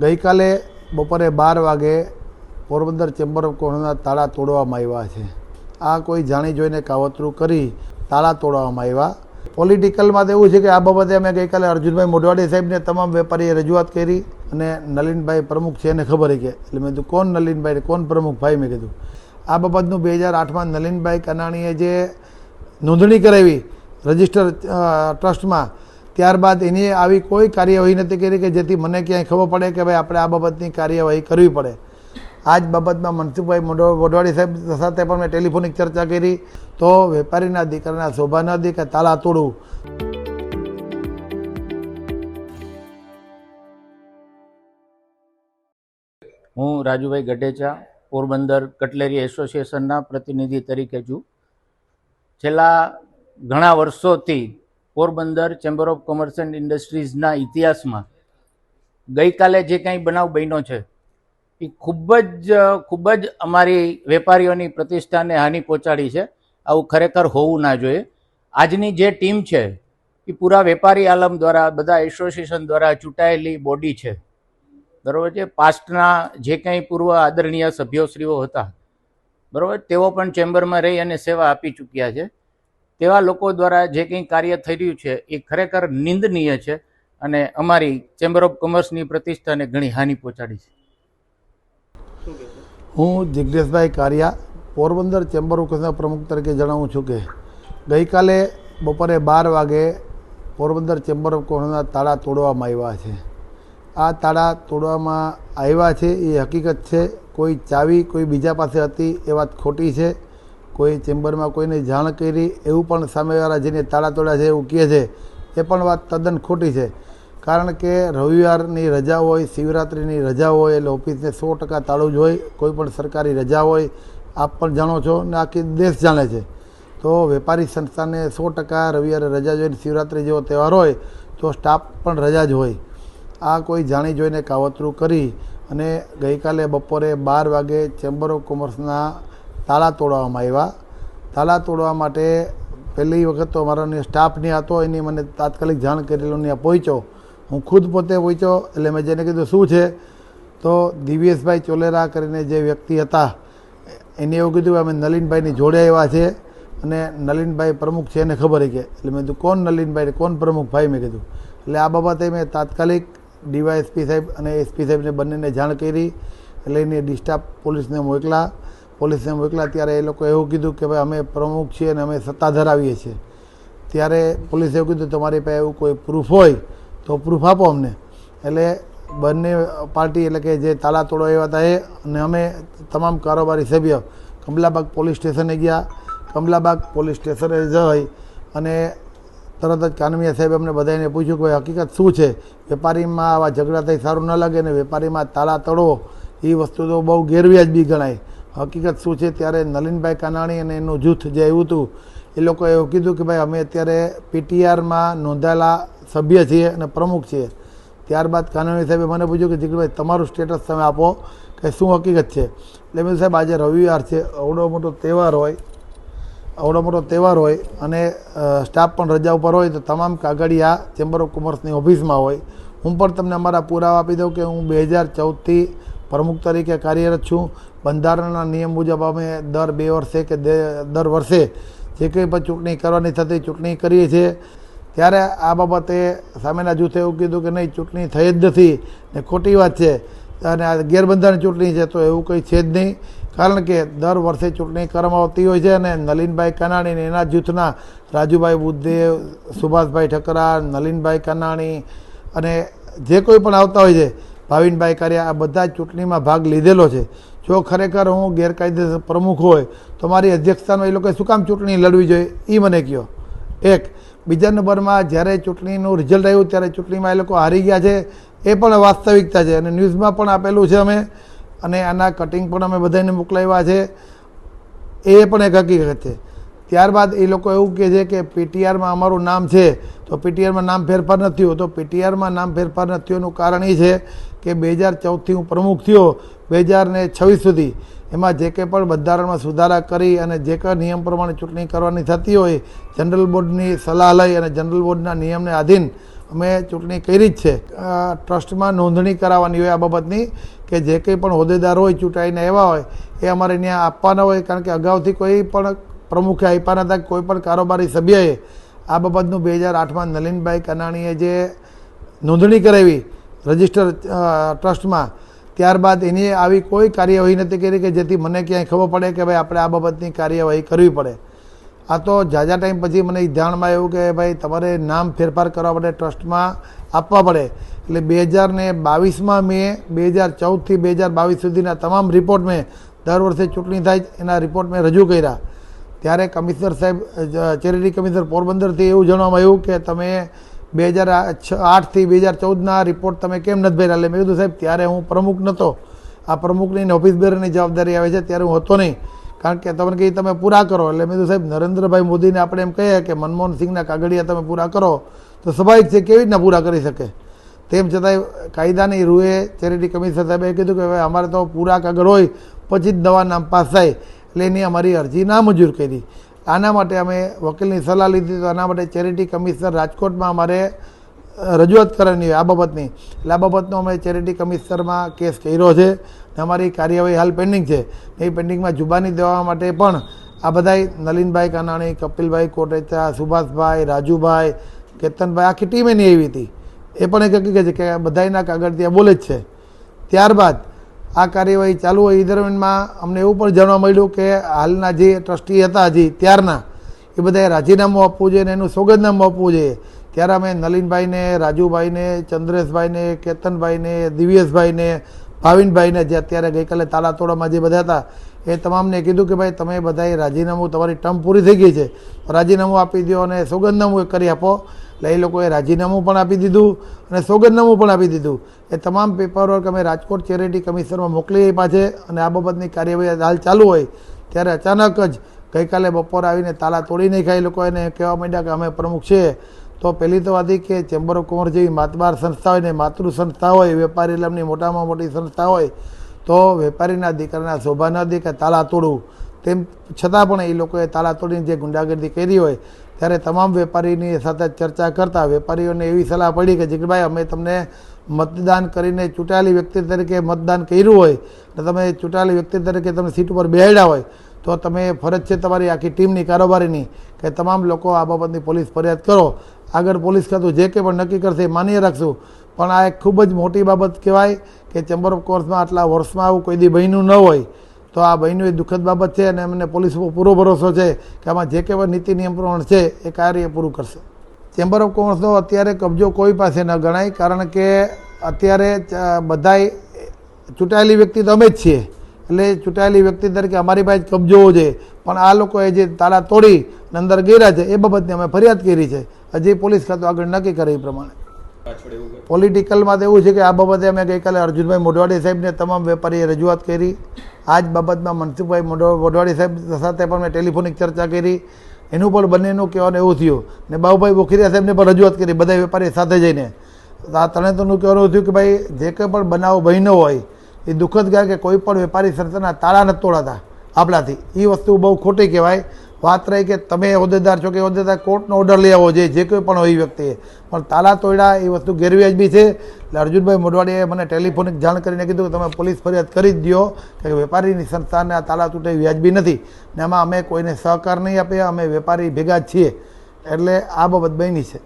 ગઈકાલે બપોરે બાર વાગે પોરબંદર ચેમ્બર ઓફ કોમર્સના તાળા તોડવામાં આવ્યા છે. આ કોઈ જાણી જોઈને કાવતરું કરી તાળા તોડવામાં આવ્યા. પોલિટિકલમાં તો એવું છે કે આ બાબતે અમે ગઈકાલે અર્જુનભાઈ મોઢવાડી સાહેબને તમામ વેપારીએ રજૂઆત કરી અને નલિનભાઈ પ્રમુખ છે એને ખબર કે એટલે મેં કીધું, કોણ નલિનભાઈ? કોણ પ્રમુખ ભાઈ? મેં કીધું. આ બાબતનું બે હજાર આઠમાં નલિનભાઈ કનાણીએ જે નોંધણી કરાવી રજિસ્ટર ટ્રસ્ટમાં ત્યારબાદ એની આવી કોઈ કાર્યવાહી નથી કરી કે જેથી મને ક્યાંય ખબર પડે કે ભાઈ આપણે આ બાબતની કાર્યવાહી કરવી પડે. આ જ બાબતમાં મનસુખભાઈ મોઢ- મોઢવાડી સાહેબ સાથે પણ મેં ટેલિફોનિક ચર્ચા કરી. તો વેપારીના દીકરાના શોભા ન દી કે તાલા તોડવું હું રાજુભાઈ ગઢેચા, પોરબંદર કટલેરી એસોસિએશનના પ્રતિનિધિ તરીકે છું. છેલ્લા ઘણા વર્ષોથી Porbandar chamber of commerce and ઇન્ડસ્ટ્રીઝના ઇતિહાસમાં ગઈકાલે જે કાંઈ બનાવ બન્યો છે, એ ખૂબ જ ખૂબ જ અમારી વેપારીઓની પ્રતિષ્ઠાને હાનિ પહોંચાડી છે. આવું ખરેખર હોવું ના જોઈએ. આજની જે ટીમ છે, એ પૂરા વેપારી આલમ દ્વારા, બધા એસોસિએશન દ્વારા ચૂંટાયેલી બોડી છે. બરાબર છે? પાસ્ટના જે કંઈ પૂર્વ આદરણીય સભ્યોશ્રીઓ હતા, બરાબર, તેઓ પણ ચેમ્બરમાં રહી અને સેવા આપી ચૂક્યા છે. તેવા લોકો દ્વારા જે કંઈ કાર્ય થઈ રહ્યું છે, એ ખરેખર નિંદનીય છે અને અમારી ચેમ્બર ઓફ કોમર્સની પ્રતિષ્ઠાને ઘણી હાનિ પહોંચાડી છે. હું જિજ્ઞેશભાઈ કારિયા, પોરબંદર ચેમ્બર ઓફ કોમર્સના પ્રમુખ તરીકે જણાવું છું કે, ગઈકાલે બપોરે બાર વાગે પોરબંદર ચેમ્બર ઓફ કોમર્સના તાળા તોડવામાં આવ્યા છે. આ તાળા તોડવામાં આવ્યા છે એ હકીકત છે, કોઈ ચાવી કોઈ બીજા પાસે હતી એ વાત ખોટી છે. કોઈ ચેમ્બરમાં કોઈને જાણ કરી, એવું પણ સામેવાળા જેને તાળા તોડ્યા છે એવું કહે છે, એ પણ વાત તદ્દન ખોટી છે. કારણ કે રવિવારની રજા હોય, શિવરાત્રિની રજા હોય, એટલે ઓફિસને સો ટકા તાળું જ હોય, કોઈ પણ સરકારી રજા હોય, આપ પણ જાણો છો ને આખી દેશ જાણે છે. તો વેપારી સંસ્થાને સો ટકા રવિવારે રજા જોઈને શિવરાત્રિ જેવો તહેવાર હોય, તો સ્ટાફ પણ રજા જ હોય. આ કોઈ જાણી જોઈને કાવતરું કરી અને ગઈકાલે બપોરે બાર વાગે ચેમ્બર ઓફ કોમર્સના તાળા તોડવામાં આવ્યા. તાળા તોડવા માટે પહેલી વખત તો અમારો સ્ટાફ નહીં હતો, એની મને તાત્કાલિક જાણ કરેલું ત્યાં પહોંચ્યો. હું ખુદ પોતે પહોંચ્યો, એટલે મેં જેને કીધું, શું છે? તો દિવ્યેશભાઈ ચોલેરા કરીને જે વ્યક્તિ હતા, એને એવું કીધું અમે નલિનભાઈની જોડે આવ્યા છે અને નલિનભાઈ પ્રમુખ છે એને ખબર કે એટલે મેં કીધું, કોણ નલિનભાઈ? કોણ પ્રમુખ ભાઈ? મેં કીધું. એટલે આ બાબતે મેં તાત્કાલિક ડીવાયએસપી સાહેબ અને એસપી સાહેબને બંનેને જાણ કરી. એટલે એને ડિસ્ટાફ પોલીસને મોકલા. પોલીસને મોકલ્યા ત્યારે એ લોકો એવું કીધું કે ભાઈ અમે પ્રમુખ છીએ અને અમે સત્તા ધરાવીએ છીએ. ત્યારે પોલીસે એવું કીધું, તમારી પાસે એવું કોઈ પ્રૂફ હોય તો પ્રૂફ આપો અમને. એટલે બંને પાર્ટી એટલે કે જે તાલા તોડો એવા હતા એ અને અમે તમામ કારોબારી સભ્ય કમલાબાગ પોલીસ સ્ટેશને ગયા. કમલાબાગ પોલીસ સ્ટેશને જઈ અને તરત જ કાનમિયા સાહેબ અમને બધાને પૂછ્યું કે ભાઈ હકીકત શું છે? વેપારીમાં આવા ઝઘડા થઈ સારું ન લાગે ને વેપારીમાં તાળા તળવો એ વસ્તુ તો બહુ ગેરવ્યાજબી ગણાય. હકીકત શું છે? ત્યારે નલિનભાઈ કાનાણી અને એનું જૂથ જે આવ્યું હતું, એ લોકોએ એવું કીધું કે ભાઈ, અમે અત્યારે પીટીઆરમાં નોંધાયેલા સભ્ય છીએ અને પ્રમુખ છીએ. ત્યારબાદ કાનાણી સાહેબે મને પૂછ્યું કે જીગરભાઈ, તમારું સ્ટેટસ તમે આપો કે શું હકીકત છે? એટલે મેં સાહેબ, આજે રવિવાર છે અવડો મોટો તહેવાર હોય અવડો મોટો તહેવાર હોય અને સ્ટાફ પણ રજા ઉપર હોય, તો તમામ કાગળિયા ચેમ્બર ઓફ કોમર્સની ઓફિસમાં હોય. હું પણ તમને અમારા પુરાવા આપી દઉં કે હું બે હજાર ચૌદથી પ્રમુખ તરીકે કાર્યરત છું. બંધારણના નિયમ મુજબ અમે દર બે વર્ષે કે દર વર્ષે જે કંઈ પણ ચૂંટણી કરવાની થતી ચૂંટણી કરીએ છીએ. ત્યારે આ બાબતે સામેના જૂથે એવું કીધું કે નહીં, ચૂંટણી થઈ જ નથી ને ખોટી વાત છે. અને આ ગેરબંધારણ ચૂંટણી છે તો એવું કંઈ છે જ નહીં. કારણ કે દર વર્ષે ચૂંટણી કરવામાં આવતી હોય છે અને નલિનભાઈ કાનાણી એના જૂથના રાજુભાઈ બુદ્ધદેવ સુભાષભાઈ ઠકરા નલિનભાઈ કાનાણી અને જે કોઈ પણ આવતા હોય છે ભાવિનભાઈ કર્યા આ બધા ચૂંટણીમાં ભાગ લીધેલો છે. જો ખરેખર હું ગેરકાયદેસર પ્રમુખ હોય, તો મારી અધ્યક્ષતાનો એ લોકોએ શું કામ ચૂંટણી લડવી જોઈએ? એ મને કહો એક, બીજા નંબરમાં જ્યારે ચૂંટણીનું રિઝલ્ટ આવ્યું ત્યારે ચૂંટણીમાં એ લોકો હારી ગયા છે. એ પણ વાસ્તવિકતા છે અને ન્યૂઝમાં પણ આપેલું છે અમે. અને આના કટિંગ પણ અમે બધાને મોકલાવ્યા છે. એ પણ એક હકીકત છે. ત્યારબાદ એ લોકો એવું કહે છે કે પીટીઆરમાં અમારું નામ છે. તો પીટીઆરમાં નામ ફેરફાર નથી થયો તો પીટીઆરમાં નામ ફેરફાર નથી થયોનું કારણ એ છે કે બે હજાર ચૌદથી હું પ્રમુખ થયો, બે હજાર ને છવ્વીસ સુધી. એમાં જે કંઈ પણ બંધારણમાં સુધારા કરી અને જે કંઈ નિયમ પ્રમાણે ચૂંટણી કરવાની થતી હોય, જનરલ બોર્ડની સલાહ લઈ અને જનરલ બોર્ડના નિયમને આધીન અમે ચૂંટણી કરી જ છે. ટ્રસ્ટમાં નોંધણી કરાવવાની હોય આ બાબતની કે જે કંઈ પણ હોદ્દેદાર હોય, ચૂંટાઈને આવ્યા હોય, એ અમારે ત્યાં આપવાના હોય, કારણ કે અગાઉથી કોઈ પણ પ્રમુખે આપ્યા નતા, કોઈ પણ કારોબારી સભ્યએ આ બાબતનું બે હજાર આઠમાં નલિનભાઈ કનાણીએ જે નોંધણી કરાવી રજિસ્ટર ટ્રસ્ટમાં. ત્યારબાદ એની આવી કોઈ કાર્યવાહી નથી કરી કે જેથી મને ક્યાંય ખબર પડે કે ભાઈ આપણે આ બાબતની કાર્યવાહી કરવી પડે. આ તો ઝાઝા ટાઈમ પછી મને ધ્યાનમાં આવ્યું કે ભાઈ તમારે નામ ફેરફાર કરવા માટે ટ્રસ્ટમાં આપવા પડે. એટલે બે હજાર ને બાવીસમાં મેં, બે હજાર ચૌદથી બે હજાર બાવીસ સુધીના તમામ રિપોર્ટ મેં દર વર્ષે ચૂંટણી થાય એના રિપોર્ટ મેં રજૂ કર્યા. ત્યારે કમિશનર સાહેબ ચેરિટી કમિશનર પોરબંદરથી એવું જણાવવામાં આવ્યું કે તમે બે હજાર આઠથી બે હજાર ચૌદના રિપોર્ટ તમે કેમ નથી ભર્યા? એટલે મેં કીધું, સાહેબ, ત્યારે હું પ્રમુખ નહોતો આ પ્રમુખની ઓફિસ બેરની જવાબદારી આવે છે, ત્યારે હું હતો નહીં. કારણ કે તમને કહી તમે પૂરા કરો. એટલે મેં કીધું, સાહેબ, નરેન્દ્રભાઈ મોદીને આપણે એમ કહીએ કે મનમોહન સિંહના કાગળિયા તમે પૂરા કરો, તો સ્વાભાવિક છે, કેવી રીતના પૂરા કરી શકે? તેમ છતાંય કાયદાની રૂએ ચેરિટી કમિશનર સાહેબે કીધું કે, હવે અમારે તો પૂરા કાગળ હોય, પછી જ દવા નામ પાસ થાય. એટલે એની અમારી અરજી નામંજૂર કરી. આના માટે અમે વકીલની સલાહ લીધી તો આના માટે ચેરિટી કમિશનર રાજકોટમાં અમારે રજૂઆત કરવાની હોય આ બાબતની. એટલે આ બાબતનો અમે ચેરિટી કમિશનરમાં કેસ કર્યો છે ને અમારી કાર્યવાહી હાલ પેન્ડિંગ છે. એ પેન્ડિંગમાં જુબાની દેવા માટે પણ આ બધાય નલિનભાઈ કાનાણી, કપિલભાઈ કોટેચા, સુભાષભાઈ, રાજુભાઈ, કેતનભાઈ આખી ટીમ એની આવી હતી. એ પણ એક હકીકત છે કે બધાયના કાગળ ત્યાં બોલે જ છે. ત્યારબાદ આ કાર્યવાહી ચાલુ હોય એ દરમિયાનમાં અમને એવું પણ જાણવા મળ્યું કે હાલના જે ટ્રસ્ટી હતા હજી ત્યારના, એ બધાએ રાજીનામું આપવું જોઈએ અને એનું સોગંદનામું આપવું જોઈએ. ત્યારે અમે નલિનભાઈને, રાજુભાઈને, ચંદ્રેશભાઈને, કેતનભાઈને, દિવ્યેશભાઈને, ભાવિનભાઈને જે અત્યારે ગઈકાલે તાળા તોડામાં જે બધા હતા, એ તમામને કીધું કે ભાઈ તમે બધાએ રાજીનામું, તમારી ટર્મ પૂરી થઈ ગઈ છે રાજીનામું આપી દો અને સોગંદનામું કરી આપો. એટલે એ લોકોએ રાજીનામું પણ આપી દીધું અને સોગંદનામું પણ આપી દીધું. એ તમામ પેપરવર્ક અમે રાજકોટ ચેરિટી કમિશનમાં મોકલી આપ્યા છે અને આ બાબતની કાર્યવાહી હાલ ચાલુ હોય ત્યારે અચાનક જ ગઈકાલે બપોરે આવીને તાલા તોડી નાખ્યા. એ લોકો એને કહેવા માંડ્યા કે અમે પ્રમુખ છીએ. તો પહેલી તો વાત કે ચેમ્બર ઓફ કોમર્સ જેવી માતબાર સંસ્થા હોય ને માતૃ સંસ્થા હોય વેપારી લમની મોટામાં મોટી સંસ્થા હોય, તો વેપારીના દીકરાના શોભા ન દે કે તાલા તોડવું તેમ છતાં પણ એ લોકોએ તાલા તોડીને જે ગુંડાગર્દી કરી હોય, ત્યારે તમામ વેપારીની સાથે ચર્ચા કરતા વેપારીઓને એવી સલાહ પડી કે, જીગરભાઈ, અમે તમને મતદાન કરીને ચૂંટાયેલી વ્યક્તિ તરીકે મતદાન કર્યું હોય અને તમે ચૂંટાયેલી વ્યક્તિ તરીકે તમે સીટ ઉપર બેહાડ્યા હોય, તો તમે ફરજ છે તમારી આખી ટીમની કારોબારીની કે તમામ લોકો આ બાબતની પોલીસ ફરિયાદ કરો. આગળ પોલીસ ખાતું જે કંઈ પણ નક્કી કરશે એ માન્ય રાખશું. પણ આ એક ખૂબ જ મોટી બાબત કહેવાય કે ચેમ્બર ઓફ કોર્સમાં આટલા વર્ષમાં આવું કોઈ દી બહેનું ન હોય. તો આ બહેનું એ દુઃખદ બાબત છે અને એમને પોલીસ ઉપર પૂરો ભરોસો છે કે આમાં જે કંઈ પણ નીતિ નિયમ પ્રમાણ છે એ કાર્ય પૂરું કરશે. ચેમ્બર ઓફ કોમર્સનો અત્યારે કબજો કોઈ પાસે ન ગણાય કારણ કે અત્યારે બધાય ચૂંટાયેલી વ્યક્તિ તો અમે જ છીએ. એટલે ચૂંટાયેલી વ્યક્તિ તરીકે અમારી પાસે કબજો જોઈએ. પણ આ લોકોએ જે તાળા તોડી અને અંદર ગયેલા છે એ બાબતની અમે ફરિયાદ કરી છે. હજી પોલીસ ખાતું આગળ નક્કી કરે એ પ્રમાણે. પોલિટિકલમાં તો એવું છે કે આ બાબતે અમે ગઈકાલે અર્જુનભાઈ મોઢવાડી સાહેબને તમામ વેપારીએ રજૂઆત કરી. આ જ બાબતમાં મનસુખભાઈ મોઢવાડી સાહેબ સાથે પણ મેં ટેલિફોનિક ચર્ચા કરી. એનું પણ બંનેનું કહેવાનું એવું થયું. ને બાબુભાઈ બોખીરિયા સાહેબને પણ રજૂઆત કરી બધા વેપારી સાથે જઈને. આ તરણેતરનું કહેવાનું થયું કે ભાઈ, જે કંઈ પણ બનાવ બન્યો હોય, એ દુઃખદ કહેવાય કે કોઈ પણ વેપારી સંસ્થાના તાળા નથી તોડાતા આપણાથી. એ વસ્તુ બહુ ખોટી કહેવાય. વાત રહી કે તમે હોદ્દેદાર છો કે હોદ્દેદાર, કોર્ટનો ઓર્ડર લઈ આવો જોઈએ જે કોઈ પણ હોય વ્યક્તિએ. પણ તાલા તોડ્યા એ વસ્તુ ગેરવ્યાજબી છે. એટલે અર્જુનભાઈ મોઢવાડીએ મને ટેલિફોનિક જાણ કરીને કીધું કે તમે પોલીસ ફરિયાદ કરી જ દો કે વેપારીની સંસ્થાને આ તાલા તૂટે વ્યાજબી નથી. ને એમાં અમે કોઈને સહકાર નહીં આપીએ, અમે વેપારી ભેગા જ છીએ. એટલે આ બાબત બની છે.